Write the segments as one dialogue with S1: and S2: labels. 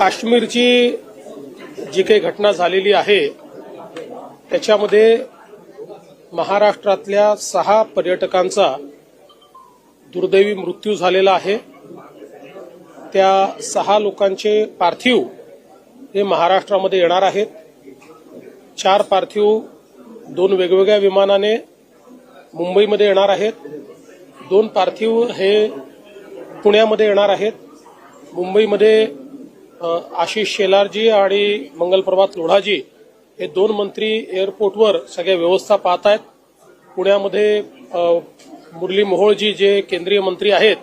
S1: काश्मीरची जी काही घटना झालेली आहे त्याच्यामध्ये महाराष्ट्रातल्या सहा पर्यटकांचा दुर्दैवी मृत्यू झालेला आहे. त्या सहा लोकांचे पार्थिव हे महाराष्ट्रामध्ये येणार आहेत. चार पार्थिव दोन वेगवेगळ्या विमानाने मुंबईमध्ये येणार आहेत. दोन पार्थिव हे पुण्यामध्ये येणार आहेत. मुंबईमध्ये आशिष शेलारजी आणि मंगलप्रभात लोढाजी हे दोन मंत्री एअरपोर्टवर सगळ्या व्यवस्था पाहत आहेत. पुण्यामध्ये मुरली मोहोळजी जे केंद्रीय मंत्री आहेत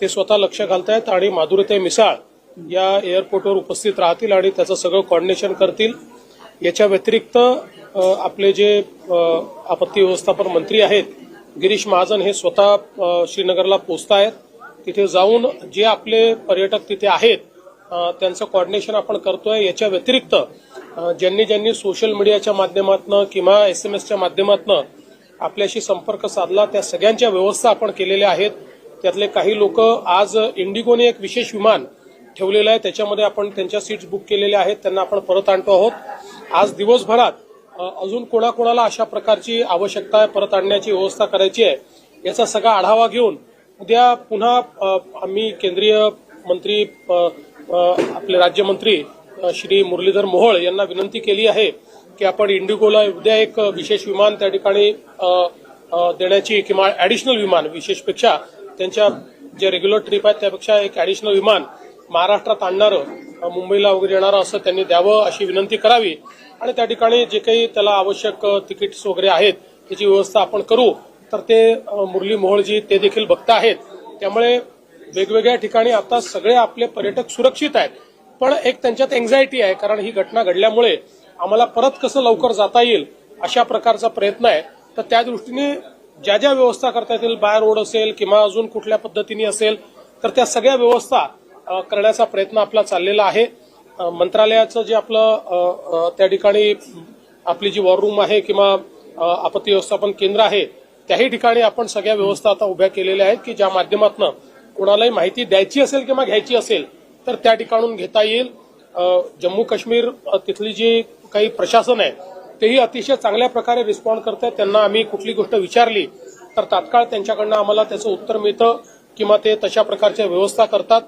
S1: ते स्वतः लक्ष घालतायत आणि माधुरीताई मिसाळ या एअरपोर्टवर उपस्थित राहतील आणि त्याचं सगळं कॉर्डिनेशन करतील. याच्या व्यतिरिक्त आपले जे आपत्ती व्यवस्थापन मंत्री आहेत गिरीश महाजन हे स्वतः श्रीनगरला पोचत आहेत तिथे जाऊन जे आपले पर्यटक तिथे आहेत त्यांचं कॉर्डिनेशन आपण करतोय. याच्या व्यतिरिक्त ज्यांनी ज्यांनी सोशल मीडियाच्या माध्यमातून किंवा एस एम एसच्या माध्यमातून आपल्याशी संपर्क साधला त्या सगळ्यांच्या व्यवस्था आपण केलेल्या आहेत. त्यातले काही लोक आज इंडिगोने एक विशेष विमान ठेवलेलं आहे. त्याच्यामध्ये आपण त्यांच्या सीट्स बुक केलेल्या आहेत. त्यांना आपण परत आणतो आहोत. आज दिवसभरात अजून कोणाकोणाला अशा प्रकारची आवश्यकता आहे परत आणण्याची व्यवस्था करायची आहे याचा सगळा आढावा घेऊन उद्या पुन्हा आम्ही केंद्रीय मंत्री आपले राज्यमंत्री श्री मुरलीधर मोहोळ यांना विनंती केली आहे की आपण इंडिगोला उद्या एक विशेष विमान त्या ठिकाणी देण्याची किंवा ऍडिशनल विमान विशेषपेक्षा त्यांच्या जे रेग्युलर ट्रिप आहेत त्यापेक्षा एक ऍडिशनल विमान महाराष्ट्रात आणणारं मुंबईला वगैरे येणारं असं त्यांनी द्यावं अशी विनंती करावी. आणि त्या ठिकाणी जे काही त्याला आवश्यक तिकीट्स वगैरे आहेत त्याची व्यवस्था आपण करू. तर ते मुरली मोहोळजी ते देखील बघता आहेत. त्यामुळे वेगवेगळ्या ठिकाणी आता सगळे आपले पर्यटक सुरक्षित आहेत. पण एक त्यांच्यात एन्झायटी आहे कारण ही घटना घडल्यामुळे आम्हाला परत कसं लवकर जाता येईल अशा प्रकारचा प्रयत्न आहे. तर त्या दृष्टीने ज्या ज्या व्यवस्था करता येतील बाय रोड असेल किंवा अजून कुठल्या पद्धतीने असेल तर त्या सगळ्या व्यवस्था करण्याचा प्रयत्न आपला चाललेला आहे. मंत्रालयाचं जे आपलं त्या ठिकाणी आपली जी वॉर रूम आहे किंवा आपत्ती व्यवस्थापन केंद्र आहे त्याही ठिकाणी आपण सगळ्या व्यवस्था आता उभ्या केलेल्या आहेत की ज्या माध्यमातून कोणालाही माहिती द्यायची असेल किंवा घ्यायची असेल तर त्या ठिकाणून घेता येईल. जम्मू काश्मीर तिथली जी काही प्रशासन आहे तेही अतिशय चांगल्या प्रकारे रिस्पॉन्ड करत आहेत त्यांना आम्ही कुठली गोष्ट विचारली तर तात्काळ त्यांच्याकडनं आम्हाला त्याचं उत्तर मिळतं किंवा ते तशा प्रकारच्या व्यवस्था करतात.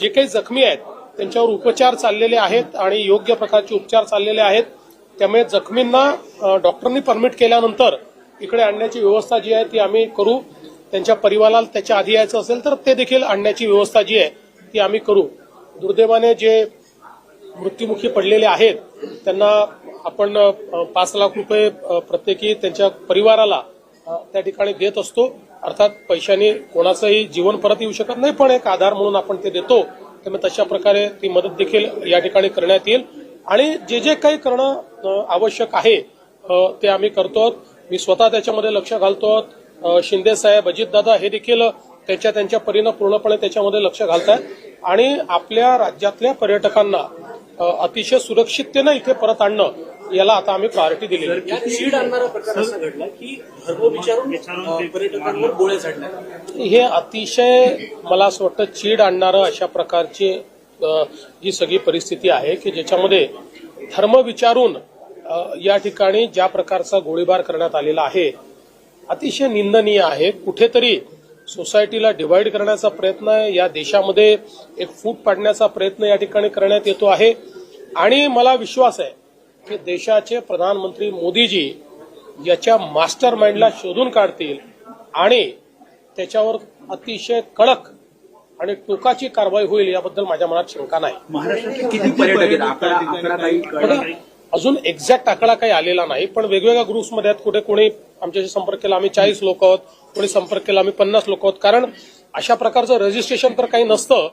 S1: जे काही जखमी आहेत त्यांच्यावर उपचार चाललेले आहेत आणि योग्य प्रकारचे उपचार चाललेले आहेत. त्यामुळे जखमींना डॉक्टरनी डॉक्टरांनी परमिट केल्यानंतर इकडे आणण्याची व्यवस्था जी आहे ती आम्ही करू. त्यांच्या परिवाराला त्याच्या आधी यायचं असेल तर ते देखील आणण्याची व्यवस्था जी आहे ती आम्ही करू. दुर्दैवाने जे मृत्युमुखी पडलेले आहेत त्यांना आपण पाच लाख रुपये प्रत्येकी त्यांच्या परिवाराला त्या ठिकाणी देत असतो. अर्थात पैशाने कोणाचंही जीवन परत येऊ शकत नाही पण एक आधार म्हणून आपण ते देतो. त्यामुळे तशा प्रकारे ती मदत देखील या ठिकाणी करण्यात येईल. आणि जे जे काही करणं आवश्यक आहे ते आम्ही करतो मी स्वतः त्याच्यामध्ये लक्ष घालतो शिंदे साहेब अजितदादा हे देखील त्यांच्या त्यांच्या परीनं पूर्णपणे त्याच्यामध्ये लक्ष घालतात आणि आपल्या राज्यातल्या पर्यटकांना अतिशय सुरक्षिततेनं इथे परत आणणं याला आता आम्ही प्रायोरिटी.
S2: यात चीड आणणारा प्रकार असा घडला की धर्म विचारून अ, पर्यटकांवर गोळ्या झाडल्या
S1: हे अतिशय मला असं वाटतं चीड आणणारं अशा प्रकारची जी सगळी परिस्थिती आहे की ज्याच्यामध्ये धर्म विचारून या ठिकाणी ज्या प्रकारचा गोळीबार करण्यात आलेला आहे अतिशय निंदनीय आहे. कुठेतरी सोसायटीला डिवाइड करण्याचा प्रयत्न आहे. या देशामध्ये एक फूट पाडण्याचा प्रयत्न या ठिकाणी करण्यात येतो आहे. आणि मला विश्वास आहे की देशाचे प्रधानमंत्री मोदीजी याच्या मास्टर माइंडला शोधून काढतील आणि त्याच्यावर अतिशय कडक आणि टोकाची कारवाई होईल याबद्दल माझ्या मनात शंका नाही. अजून एक्झॅक्ट आकडा काही आलेला नाही पण वेगवेगळ्या ग्रुप्समध्ये कुठे कोणी आमच्याशी संपर्क केला आम्ही चाळीस लोक आहोत कोणी संपर्क केला आम्ही पन्नास लोक आहोत. कारण अशा प्रकारचं रजिस्ट्रेशन तर काही नसतं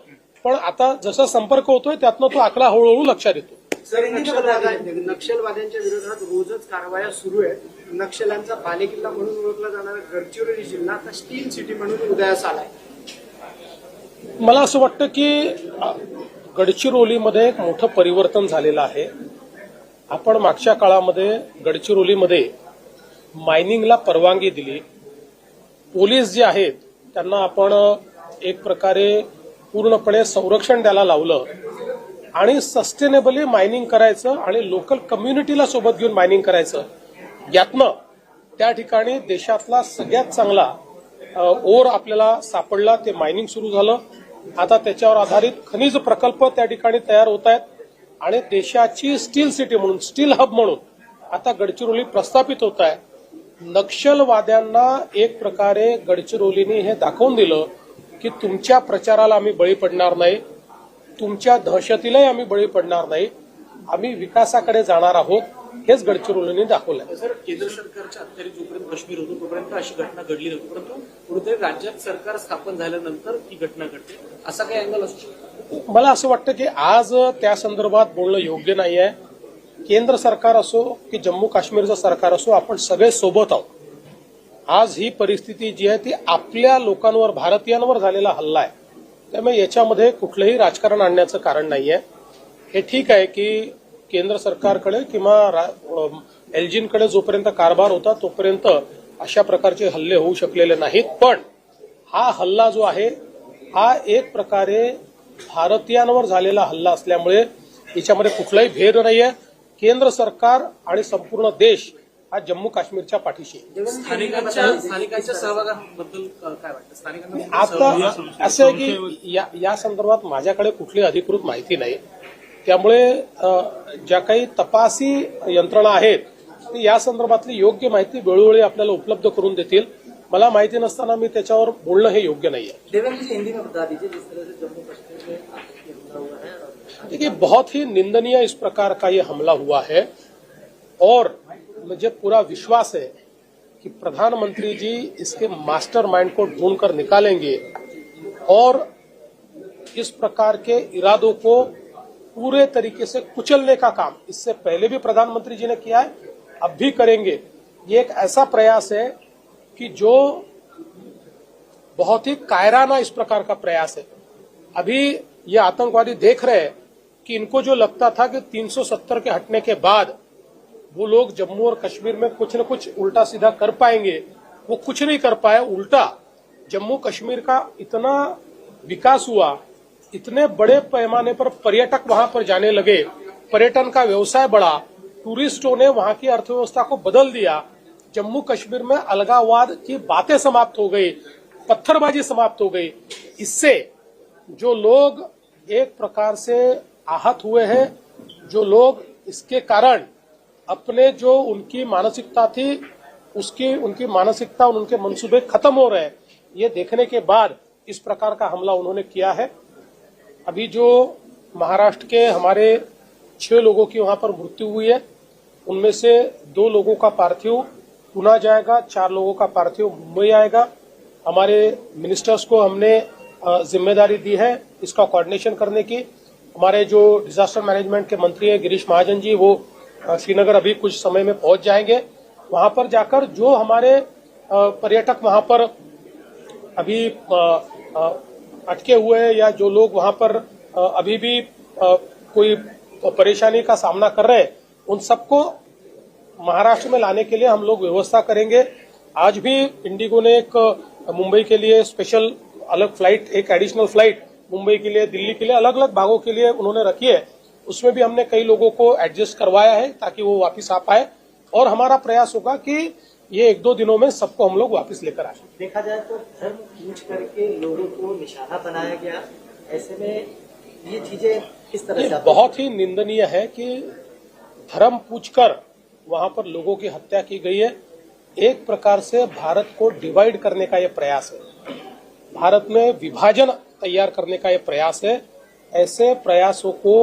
S1: पण आता जसा संपर्क होतोय त्यातनं तो आकडा हळूहळू लक्षात येतो.
S3: नक्षलवाद्यांच्या विरोधात रोजच कारवाया सुरू आहेत. नक्षल्यांचा बालेकिल्ला म्हणून ओळखला जाणारा गडचिरोली जिल्हा आता स्टील सिटी म्हणून उदयास आलाय.
S1: मला असं वाटतं की गडचिरोलीमध्ये एक मोठं परिवर्तन झालेलं आहे. आपण मागच्या काळामध्ये गडचिरोलीमध्ये मायनिंगला परवानगी दिली. पोलीस जे आहेत त्यांना आपण एक प्रकारे पूर्णपणे संरक्षण द्यायला लावलं. आणि सस्टेनेबली मायनिंग करायचं आणि लोकल कम्युनिटीला सोबत घेऊन मायनिंग करायचं. यातनं त्या ठिकाणी देशातला सगळ्यात चांगला ओर आपल्याला सापडला ते मायनिंग सुरू झालं. आता त्याच्यावर आधारित खनिज प्रकल्प त्या ठिकाणी तयार होत आहेत. आणि देशाची स्टील सिटी म्हणून स्टील हब म्हणून आता गडचिरोली प्रस्थापित होत आहे. नक्षलवाद्यांना एक प्रकारे गडचिरोलीने हे दाखवून दिलं की तुमच्या प्रचाराला आम्ही बळी पडणार नाही तुमच्या दहशतीलाही आम्ही बळी पडणार नाही आम्ही विकासाकडे जाणार आहोत हेच गडचिरोलीने दाखवलं
S2: सर केंद्र सरकारच्या अखत्यारीत जोपर्यंत काश्मीर होतो तोपर्यंत अशी घटना घडली नव्हती परंतु कुठेतरी राज्यात सरकार स्थापन झाल्यानंतर ही घटना घडते असा काही अँगल असू
S1: मला असं वाटतं की आज त्या संदर्भात बोलणं योग्य नाही आहे केंद्र सरकार असो की जम्मू काश्मीरचं सरकार असो आपण सगळे सोबत आहोत. आज ही परिस्थिती जी आहे ती आपल्या लोकांवर भारतीयांवर झालेला हल्ला आहे. त्यामुळे याच्यामध्ये कुठलंही राजकारण आणण्याचं कारण नाही आहे हे ठीक आहे की केंद्र सरकारकडे किंवा एलजींकडे जोपर्यंत कारभार होता तोपर्यंत अशा प्रकारचे हल्ले होऊ शकलेले नाहीत. पण हा हल्ला जो आहे हा एक प्रकारे भारतीयांवर झालेला हल्ला असल्यामुळे याच्यामध्ये कुठलाही भेद नाही आहे केंद्र सरकार आणि संपूर्ण देश हा जम्मू काश्मीरच्या पाठीशी.
S2: स्थानिकांच्या सहभागाबद्दल काय वाटतं?
S1: आता असं आहे की या या संदर्भात माझ्याकडे कुठली अधिकृत माहिती नाही. त्यामुळे ज्या काही तपासी यंत्रणा आहेत ते या संदर्भातली योग्य माहिती वेळोवेळी आपल्याला उपलब्ध करून देतील. मला माहिती नसताना मी त्याच्यावर बोलणं हे योग्य नाही आहे देखिए, बहुत ही निंदनीय इस प्रकार का ये हमला हुआ है। और मुझे पूरा विश्वास है कि प्रधानमंत्री जी इसके मास्टरमाइंड को ढूंढकर निकालेंगे और इस प्रकार के इरादों को पूरे तरीके से कुचलने का काम, इससे पहले भी प्रधानमंत्री जी ने किया है, अब भी करेंगे। ये एक ऐसा प्रयास है कि जो बहुत ही कायराना इस प्रकार का प्रयास है। अभी ये आतंकवादी देख रहे हैं कि इनको जो लगता था कि 370 के हटने के बाद वो लोग जम्मू और कश्मीर में कुछ न कुछ उल्टा सीधा कर पाएँगे, वो कुछ नहीं कर पाए उल्टा जम्मू कश्मीर का इतना विकास हुआ, इतने बड़े पैमाने पर पर्यटक वहाँ पर जाने लगे, पर्यटन का व्यवसाय बढ़ा, टूरिस्टों ने वहाँ की अर्थव्यवस्था को बदल दिया, जम्मू कश्मीर में अलगाववाद की बातें समाप्त हो गई, पत्थरबाजी समाप्त हो गई। इससे जो लोग एक प्रकार से आहत हुए हैं, जो लोग इसके कारण अपने जो उनकी मानसिकता थी, उसकी, उनकी मानसिकता और उनके मंसूबे खत्म हो रहे हैं, ये देखने के बाद इस प्रकार का हमला उन्होंने किया है। अभी जो महाराष्ट्र के हमारे छह लोगों की वहाँ पर मृत्यु हुई है, उनमें से दो लोगों का पार्थिव पुणे जाएगा, चार लोगों का पार्थिव मुंबई आएगा। हमारे मिनिस्टर्स को हमने ज़िम्मेदारी दी है इसका कोऑर्डिनेशन करने की। हमारे जो डिजास्टर मैनेजमेंट के मंत्री हैं गिरीश महाजन जी, वो श्रीनगर अभी कुछ समय में पहुँच जाएँगे। वहाँ पर जाकर जो हमारे पर्यटक वहाँ पर अभी अटके हुए हैं या जो लोग वहाँ पर अभी भी कोई परेशानी का सामना कर रहे हैं, उन सबको महाराष्ट्र में लाने के लिए हम लोग व्यवस्था करेंगे। आज भी इंडिगो ने एक मुंबई के लिए स्पेशल अलग फ़्लाइट एक एडिशनल फ़्लाइट मुंबई के लिए दिल्ली के लिए अलग अलग भागों के लिए उन्होंने रखी है। उसमें भी हमने कई लोगों को एडजस्ट करवाया है ताकि वो वापस आ पाए। और हमारा प्रयास होगा कि ये एक दो दिनों में सबको हम लोग वापस लेकर आए।
S4: देखा जाए तो धर्म पूछ करके लोगों को निशाना बनाया गया। ऐसे में ये चीज़ें किस तरह से
S1: बहुत ही निंदनीय है कि धर्म पूछकर वहाँ पर लोगों की हत्या की गई है। एक प्रकार से भारत को डिवाइड करने का यह प्रयास है। भारत में विभाजन तैयार करने का ये प्रयास है। ऐसे प्रयासों को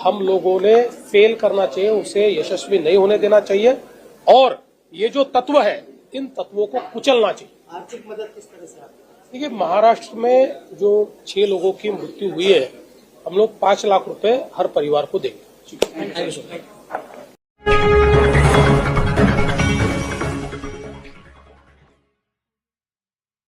S1: हम लोगों ने फेल करना चाहिए उसे यशस्वी नहीं होने देना चाहिए। और ये जो तत्व है इन तत्वों को कुचलना चाहिए।
S4: आर्थिक मदद किस तरह से
S1: देखिए महाराष्ट्र में जो छह लोगों की मृत्यु हुई है हम लोग पाँच लाख रुपए हर परिवार को देंगे।